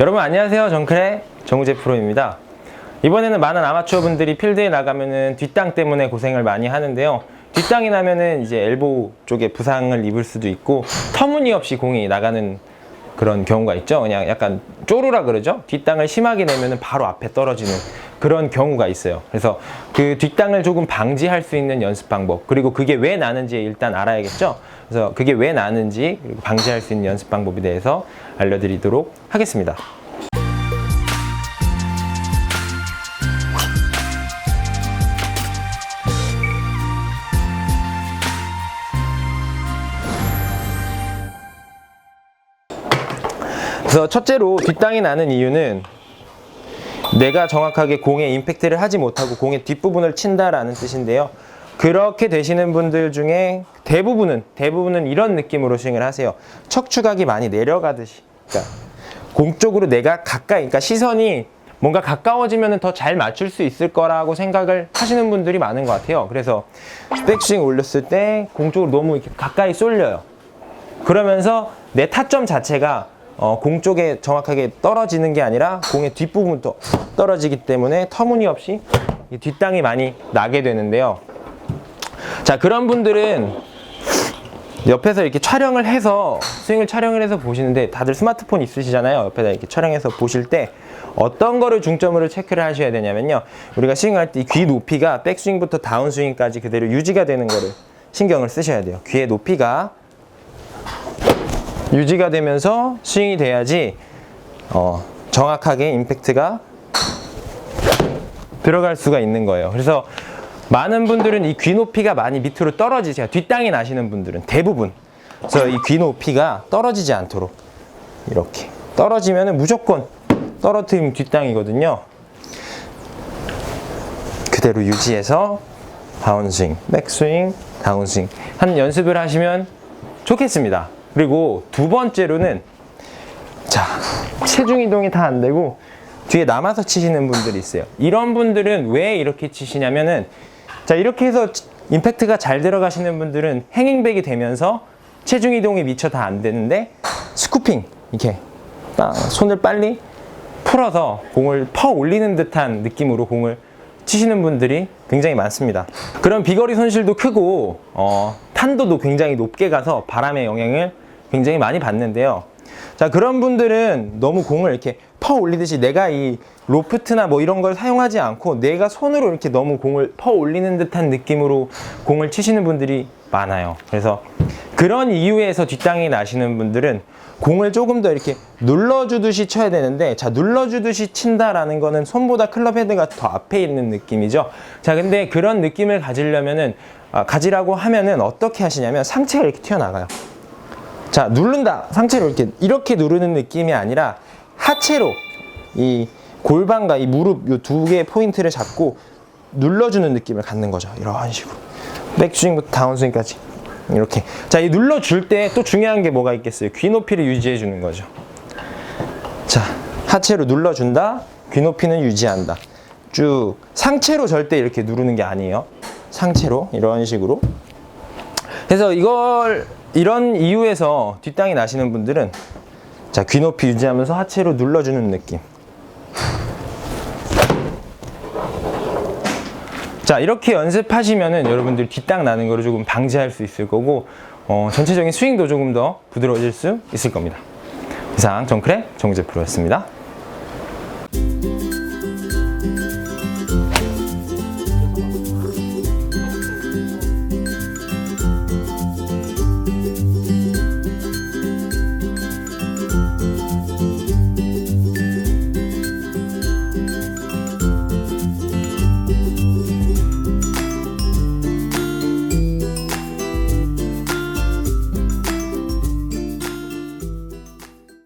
여러분 안녕하세요. 정크레 정우재 프로입니다. 이번에는 많은 아마추어 분들이 필드에 나가면은 뒷땅 때문에 고생을 많이 하는데요. 뒷땅이 나면은 이제 엘보 쪽에 부상을 입을 수도 있고 터무니없이 공이 나가는 그런 경우가 있죠. 그냥 약간 쪼르라 그러죠. 뒷땅을 심하게 내면은 바로 앞에 떨어지는 그런 경우가 있어요. 그래서 그 뒷땅을 조금 방지할 수 있는 연습 방법 그리고 그게 왜 나는지 일단 알아야겠죠. 그래서 그게 왜 나는지 그리고 방지할 수 있는 연습 방법에 대해서 알려드리도록 하겠습니다. 그래서 첫째로 뒷땅이 나는 이유는 내가 정확하게 공에 임팩트를 하지 못하고 공의 뒷부분을 친다라는 뜻인데요. 그렇게 되시는 분들 중에 대부분은 대부분은 이런 느낌으로 스윙을 하세요. 척추각이 많이 내려가듯이. 그러니까 공 쪽으로 내가 가까이 그러니까 시선이 뭔가 가까워지면 더 잘 맞출 수 있을 거라고 생각을 하시는 분들이 많은 것 같아요. 그래서 백스윙 올렸을 때 공 쪽으로 너무 이렇게 가까이 쏠려요. 그러면서 내 타점 자체가 어, 공 쪽에 정확하게 떨어지는 게 아니라 공의 뒷부분부터 떨어지기 때문에 터무니없이 이 뒷땅이 많이 나게 되는데요. 자, 그런 분들은 옆에서 이렇게 촬영을 해서 스윙을 촬영을 해서 보시는데 다들 스마트폰 있으시잖아요. 옆에다 이렇게 촬영해서 보실 때 어떤 거를 중점으로 체크를 하셔야 되냐면요. 우리가 스윙할 때 귀 높이가 백스윙부터 다운스윙까지 그대로 유지가 되는 거를 신경을 쓰셔야 돼요. 귀의 높이가 유지가 되면서 스윙이 돼야지 어, 정확하게 임팩트가 들어갈 수가 있는 거예요. 그래서 많은 분들은 이 귀 높이가 많이 밑으로 떨어지세요. 뒷땅이 나시는 분들은 대부분. 그래서 이 귀 높이가 떨어지지 않도록 이렇게 떨어지면 무조건 떨어뜨리면 뒷땅이거든요. 그대로 유지해서 다운스윙, 백스윙, 다운스윙 한 연습을 하시면 좋겠습니다. 그리고 두 번째로는 자 체중 이동이 다 안 되고 뒤에 남아서 치시는 분들이 있어요. 이런 분들은 왜 이렇게 치시냐면은 자 이렇게 해서 임팩트가 잘 들어가시는 분들은 행잉백이 되면서 체중 이동이 미처 다 안 되는데 스쿠핑 이렇게 딱 손을 빨리 풀어서 공을 퍼 올리는 듯한 느낌으로 공을 치시는 분들이 굉장히 많습니다. 그런 비거리 손실도 크고 어, 탄도도 굉장히 높게 가서 바람의 영향을 굉장히 많이 받는데요. 자 그런 분들은 너무 공을 이렇게 퍼 올리듯이 내가 이 로프트나 뭐 이런 걸 사용하지 않고 내가 손으로 이렇게 너무 공을 퍼 올리는 듯한 느낌으로 공을 치시는 분들이 많아요. 그래서 그런 이유에서 뒷땅이 나시는 분들은 공을 조금 더 이렇게 눌러주듯이 쳐야 되는데 자 눌러주듯이 친다라는 거는 손보다 클럽 헤드가 더 앞에 있는 느낌이죠. 자 근데 그런 느낌을 가지려면은 아, 가지라고 하면은 어떻게 하시냐면 상체가 이렇게 튀어나가요. 자 누른다 상체로 이렇게 이렇게 누르는 느낌이 아니라 하체로 이 골반과 이 무릎 이 두 개의 포인트를 잡고 눌러주는 느낌을 갖는 거죠. 이런 식으로 백스윙부터 다운스윙까지 이렇게 자 이 눌러줄 때 또 중요한 게 뭐가 있겠어요? 귀 높이를 유지해 주는 거죠. 자 하체로 눌러준다. 귀 높이는 유지한다. 쭉 상체로 절대 이렇게 누르는 게 아니에요. 상체로 이런 식으로 그래서 이걸 이런 이유에서 뒷땅이 나시는 분들은 자, 귀 높이 유지하면서 하체로 눌러주는 느낌. 자, 이렇게 연습하시면은 여러분들 뒷땅 나는 거를 조금 방지할 수 있을 거고, 어, 전체적인 스윙도 조금 더 부드러워질 수 있을 겁니다. 이상 정크레 정우재 프로였습니다.